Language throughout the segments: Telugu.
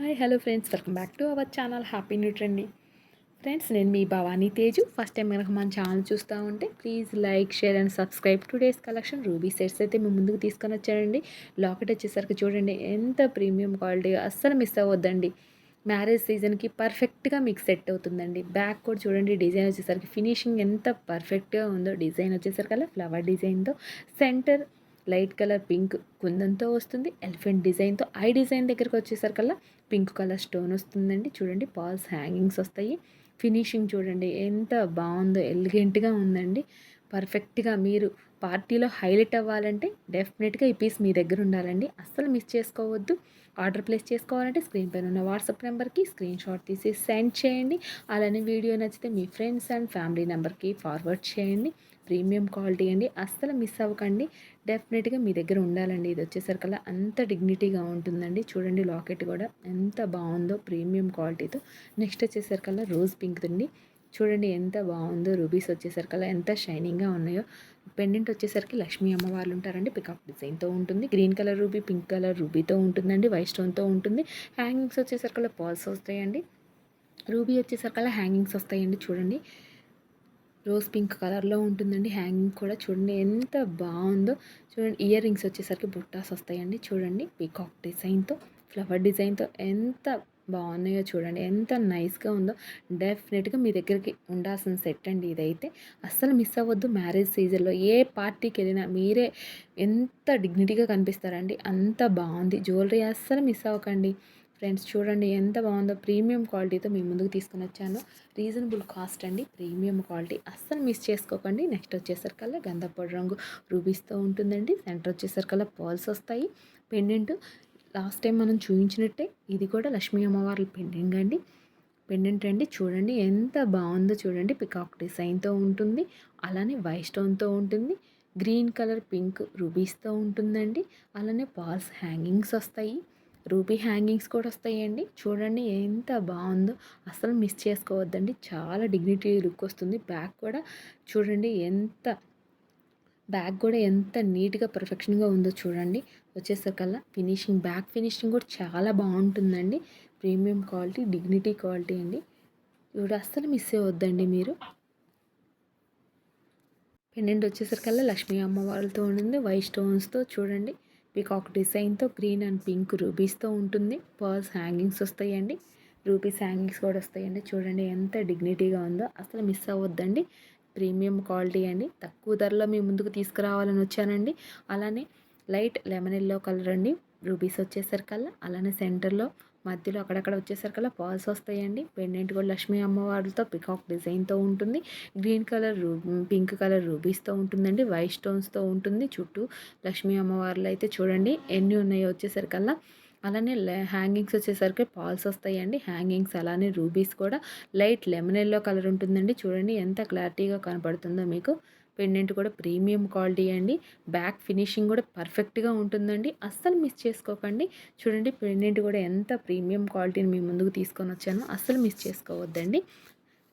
Hi hello friends welcome back to our channel happy new trendy friends నేను మీ భవానీ తేజు. ఫస్ట్ టైం కనుక మన ఛానల్ చూస్తూ ఉంటే please like share and subscribe two days collection ruby sets అయితే మేము ముందుకు తీసుకొని వచ్చానండి లాకెట్ వచ్చేసరికి చూడండి ఎంత ప్రీమియం క్వాలిటీ అస్సలు మిస్ అవ్వద్దండి. మ్యారేజ్ సీజన్కి పర్ఫెక్ట్గా మీకు సెట్ అవుతుందండి. బ్యాక్ కూడా చూడండి డిజైన్ వచ్చేసరికి ఫినిషింగ్ ఎంత పర్ఫెక్ట్గా ఉందో. డిజైన్ వచ్చేసరికి అలా ఫ్లవర్ డిజైన్తో సెంటర్ లైట్ కలర్ పింక్ కుందంతో వస్తుంది. ఎలిఫెంట్ డిజైన్తో ఐ డిజైన్ దగ్గరకు వచ్చేసరికల్లా పింక్ కలర్ స్టోన్ వస్తుందండి. చూడండి పాల్స్ హ్యాంగింగ్స్ వస్తాయి. ఫినిషింగ్ చూడండి ఎంత బాగుందో ఎలిగెంట్గా ఉందండి. పర్ఫెక్ట్గా మీరు పార్టీలో హైలైట్ అవ్వాలంటే డెఫినెట్గా ఈ పీస్ మీ దగ్గర ఉండాలండి. అస్సలు మిస్ చేసుకోవద్దు. ఆర్డర్ ప్లేస్ చేసుకోవాలంటే స్క్రీన్ పైన ఉన్న వాట్సాప్ నెంబర్కి స్క్రీన్ షాట్ తీసి సెండ్ చేయండి. అలానే వీడియో నచ్చితే మీ ఫ్రెండ్స్ అండ్ ఫ్యామిలీ నెంబర్కి ఫార్వర్డ్ చేయండి. ప్రీమియం క్వాలిటీ అండి. అస్సలు మిస్ అవ్వకండి. డెఫినెట్గా మీ దగ్గర ఉండాలండి. ఇది వచ్చేసరికల్లా అంత డిగ్నిటీగా ఉంటుందండి. చూడండి లాకెట్ కూడా ఎంత బాగుందో ప్రీమియం క్వాలిటీతో. నెక్స్ట్ వచ్చేసరికల్లా రోజ్ పింక్ అండి చూడండి ఎంత బాగుందో రూబీస్ వచ్చేసరికల్లా ఎంత షైనింగ్గా ఉన్నాయో. పెండెంట్ వచ్చేసరికి లక్ష్మీ అమ్మవార్లు ఉంటారండి. పికప్ డిజైన్తో ఉంటుంది. Green colour ruby pink colour రూబీతో ఉంటుందండి. వైట్ స్టోన్తో ఉంటుంది. హ్యాంగింగ్స్ వచ్చేసరికల్లా పాల్స్ వస్తాయండి. రూబీ వచ్చేసరికల్లా హ్యాంగింగ్స్ వస్తాయండి చూడండి. రోజ్ పింక్ కలర్లో ఉంటుందండి. హ్యాంగింగ్ కూడా చూడండి ఎంత బాగుందో. చూడండి ఇయర్ రింగ్స్ వచ్చేసరికి బుట్టాస్ వస్తాయండి. చూడండి పీకాక్ డిజైన్తో ఫ్లవర్ డిజైన్తో ఎంత బాగున్నాయో చూడండి. ఎంత నైస్గా ఉందో. డెఫినెట్గా మీ దగ్గరికి ఉండాల్సిన సెట్ అండి ఇదైతే. అస్సలు మిస్ అవ్వద్దు మ్యారేజ్ సీజన్లో. ఏ పార్టీకి వెళ్ళినా మీరే ఎంత డిగ్నిటీగా కనిపిస్తారండి. అంత బాగుంది. జ్యువెలరీ అస్సలు మిస్ అవ్వకండి. ఫ్రెండ్స్ చూడండి ఎంత బాగుందో. ప్రీమియం క్వాలిటీతో మీ ముందుకు తీసుకుని వచ్చాను. రీజనబుల్ కాస్ట్ అండి. Premium quality. అస్సలు మిస్ చేసుకోకండి. నెక్స్ట్ వచ్చేసరికల్లా గంధపొడి రంగు రూబీస్తో ఉంటుందండి. సెంటర్ వచ్చేసరికల్లా పర్ల్స్ వస్తాయి. పెండెంట్ లాస్ట్ టైం మనం చూపించినట్టే ఇది కూడా లక్ష్మీ అమ్మవార్ల పెండెంట్ అండి. పెండెంట్ అండి. చూడండి ఎంత బాగుందో చూడండి. పికాక్ డిజైన్తో ఉంటుంది. అలానే వైట్ స్టోన్తో ఉంటుంది. గ్రీన్ కలర్ పింక్ రూబీస్తో ఉంటుందండి. అలానే పాల్స్ హ్యాంగింగ్స్ వస్తాయి. రూబీ హ్యాంగింగ్స్ కూడా వస్తాయండి. చూడండి ఎంత బాగుందో. అసలు మిస్ చేసుకోవద్దండి. చాలా డిగ్నిటీ లుక్ వస్తుంది. బ్యాక్ కూడా చూడండి ఎంత బ్యాక్ కూడా ఎంత నీట్గా పర్ఫెక్షన్గా ఉందో చూడండి. వచ్చేసరికల్లా ఫినిషింగ్ బ్యాక్ ఫినిషింగ్ కూడా చాలా బాగుంటుందండి. ప్రీమియం క్వాలిటీ డిగ్నిటీ క్వాలిటీ అండి. ఇప్పుడు అస్సలు మిస్ అవ్వద్దండి మీరు. పెండెంట్ వచ్చేసరికల్లా లక్ష్మీ అమ్మవారితో ఉంటుంది వైట్ స్టోన్స్తో చూడండి. పీకాక్ డిజైన్తో గ్రీన్ అండ్ పింక్ రూబీస్తో ఉంటుంది. పర్ల్స్ హ్యాంగింగ్స్ వస్తాయండి. రూపీస్ హ్యాంగింగ్స్ కూడా వస్తాయండి. చూడండి ఎంత డిగ్నిటీగా ఉందో అసలు మిస్ అవ్వద్దండి. ప్రీమియం క్వాలిటీ అండి. తక్కువ ధరలో మీ ముందుకు తీసుకురావాలని వచ్చానండి. అలానే లైట్ లెమన్ ఎల్లో కలర్ అండి. రూబీస్ వచ్చేసరికల్లా. అలానే సెంటర్లో మధ్యలో అక్కడక్కడ వచ్చేసరికల్లా పాల్స్ వస్తాయండి. పెండెంట్ కూడా లక్ష్మీ అమ్మవారితో పికాక్ డిజైన్తో ఉంటుంది. గ్రీన్ కలర్ పింక్ కలర్ రూబీస్తో ఉంటుందండి. వైట్ స్టోన్స్తో ఉంటుంది. చుట్టూ లక్ష్మీ అమ్మవార్లు అయితే చూడండి. ఎన్ని ఉన్నాయో వచ్చేసరికల్లా. అలానే హ్యాంగింగ్స్ వచ్చేసరికి పాల్స్ వస్తాయండి. హ్యాంగింగ్స్ అలానే రూబీస్ కూడా. లైట్ లెమన్ ఎల్లో కలర్ ఉంటుందండి. చూడండి ఎంత క్లారిటీగా కనపడుతుందో మీకు. పెండెంట్ కూడా ప్రీమియం క్వాలిటీ అండి. బ్యాక్ ఫినిషింగ్ కూడా పర్ఫెక్ట్గా ఉంటుందండి. అస్సలు మిస్ చేసుకోకండి. చూడండి పెండెంట్ కూడా ఎంత ప్రీమియం క్వాలిటీని మీ ముందుకు తీసుకొని వచ్చానో అస్సలు మిస్ చేసుకోవద్దండి.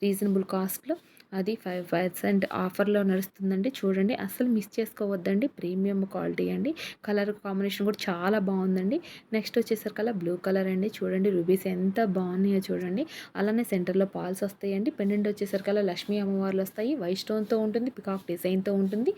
రీజనబుల్ కాస్ట్లో. అది ఫైవ్ పర్సెంట్ ఆఫర్లో నడుస్తుందండి. చూడండి అస్సలు మిస్ చేసుకోవద్దండి. ప్రీమియం క్వాలిటీ అండి. కలర్ కాంబినేషన్ కూడా చాలా బాగుందండి. నెక్స్ట్ వచ్చేసరికల్లా బ్లూ కలర్ అండి. చూడండి రూబీస్ ఎంత బాగున్నాయో చూడండి. అలానే సెంటర్లో పాల్స్ వస్తాయండి. పెండెంట్ వచ్చేసరికల్లా లక్ష్మీ అమ్మవార్లు వస్తాయి. వైట్ స్టోన్తో ఉంటుంది పికాక్ డిజైన్తో ఉంటుంది.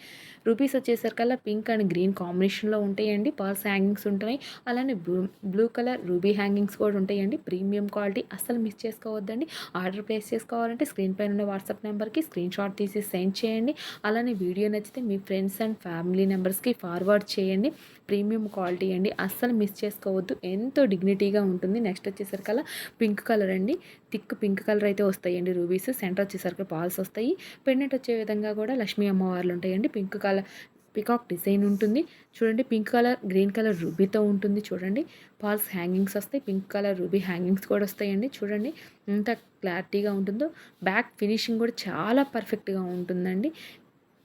రూపీస్ వచ్చేసరికల్లా పింక్ అండ్ గ్రీన్ కాంబినేషన్లో ఉంటాయండి. పాల్స్ హ్యాంగింగ్స్ ఉంటాయి అలానే blue blue colour ruby hangings కూడా ఉంటాయండి. ప్రీమియం క్వాలిటీ అస్సలు మిస్ చేసుకోవద్దండి. ఆర్డర్ ప్లేస్ చేసుకోవాలంటే స్క్రీన్ పైన ఉన్న వాట్సాప్ నెంబర్ నెంబర్కి స్క్రీన్ షాట్ తీసి సెండ్ చేయండి. అలానే వీడియో నచ్చితే మీ ఫ్రెండ్స్ అండ్ ఫ్యామిలీ నెంబర్స్కి ఫార్వర్డ్ చేయండి. ప్రీమియం క్వాలిటీ అండి. అస్సలు మిస్ చేసుకోవద్దు. ఎంతో డిగ్నిటీగా ఉంటుంది. నెక్స్ట్ వచ్చేసరికల్లా పింక్ కలర్ అండి. థిక్ పింక్ కలర్ అయితే వస్తాయండి రూబీస్. సెంటర్ వచ్చేసరికి పాల్స్ వస్తాయి. పెండెంట్ వచ్చే విధంగా కూడా లక్ష్మీ అమ్మవార్లు ఉంటాయండి. పింక్ కలర్ పికాక్ డిజైన్ ఉంటుంది. చూడండి పింక్ కలర్ గ్రీన్ కలర్ రూబీతో ఉంటుంది చూడండి. పాల్స్ హ్యాంగింగ్స్ వస్తాయి. పింక్ కలర్ రూబీ హ్యాంగింగ్స్ కూడా వస్తాయండి చూడండి. ఎంత క్లారిటీగా ఉంటుందో. బ్యాక్ ఫినిషింగ్ కూడా చాలా పర్ఫెక్ట్గా ఉంటుందండి.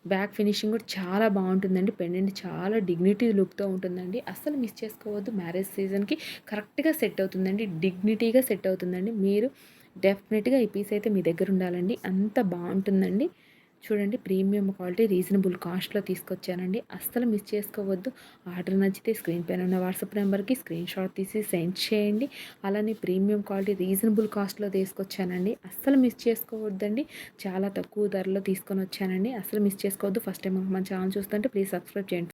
బ్యాక్ ఫినిషింగ్ కూడా చాలా బాగుంటుందండి. పెండెంట్ చాలా డిగ్నిటీ లుక్తో ఉంటుందండి. అస్సలు మిస్ చేసుకోవద్దు. మ్యారేజ్ సీజన్కి కరెక్ట్గా సెట్ అవుతుందండి. డిగ్నిటీగా సెట్ అవుతుందండి. మీరు డెఫినెట్గా ఈ పీస్ అయితే మీ దగ్గర ఉండాలండి. అంత బాగుంటుందండి. చూడండి ప్రీమియం క్వాలిటీ రీజనబుల్ కాస్ట్లో తీసుకొచ్చానండి. అస్సలు మిస్ చేసుకోవద్దు. ఆర్డర్ నచ్చితే స్క్రీన్ పైన ఉన్న వాట్సాప్ నెంబర్కి స్క్రీన్ షాట్ తీసి సెండ్ చేయండి. అలానే ప్రీమియం క్వాలిటీ రీజనబుల్ కాస్ట్లో తీసుకొచ్చానండి. అస్సలు మిస్ చేసుకోవద్దండి. చాలా తక్కువ ధరలో తీసుకొని వచ్చానండి అస్సలు మిస్ చేసుకోవద్దు. ఫస్ట్ టైం మన ఛానల్ చూస్తుంటే ప్లీజ్ సబ్స్క్రైబ్ చేయండి.